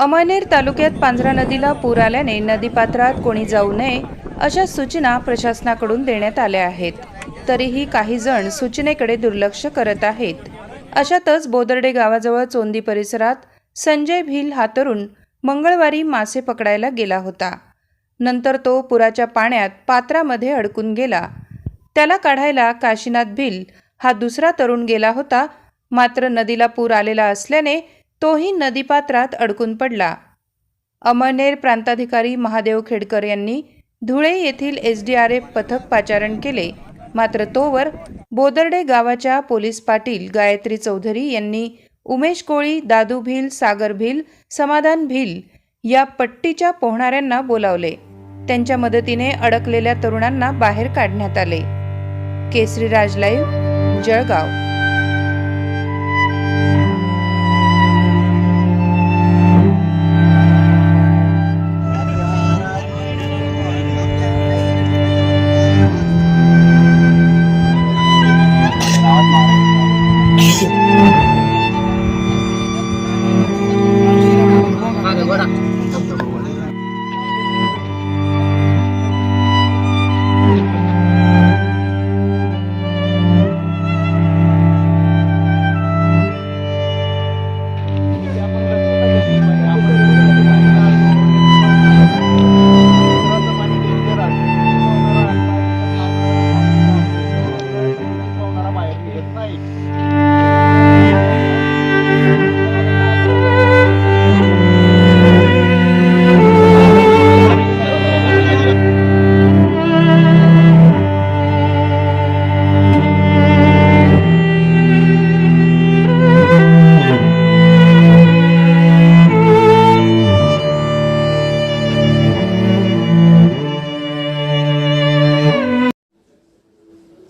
अमळनेर तालुक्यात पांझरा नदीला पूर आल्याने नदीपात्रात कोणी जाऊ नये अशा सूचना प्रशासनाकडून देण्यात आल्या आहेत. तरीही काही जण सूचनेकडे दुर्लक्ष करत आहेत. अशातच बोदर्डे गावाजवळ चोंदी परिसरात संजय भील हा तरुण मंगळवारी मासे पकडायला गेला होता. नंतर तो पुराच्या पाण्यात पात्रामध्ये अडकून गेला. त्याला काढायला काशीनाथ भिल हा दुसरा तरुण गेला होता. मात्र नदीला पूर आलेला असल्याने तोही नदीपात्रात अडकून पडला. अमळनेर प्रांताधिकारी महादेव खेडकर यांनी धुळे येथील एस डी आर एफ पथक पाचारण केले. मात्र तोवर बोदर्डे गावाच्या पोलीस पाटील गायत्री चौधरी यांनी उमेश कोळी दादू भिल सागर भिल समाधान भिल या पट्टीच्या पोहणाऱ्यांना बोलावले. त्यांच्या मदतीने अडकलेल्या तरुणांना बाहेर काढण्यात आले. केसरी लाईव्ह जळगाव. Yeah.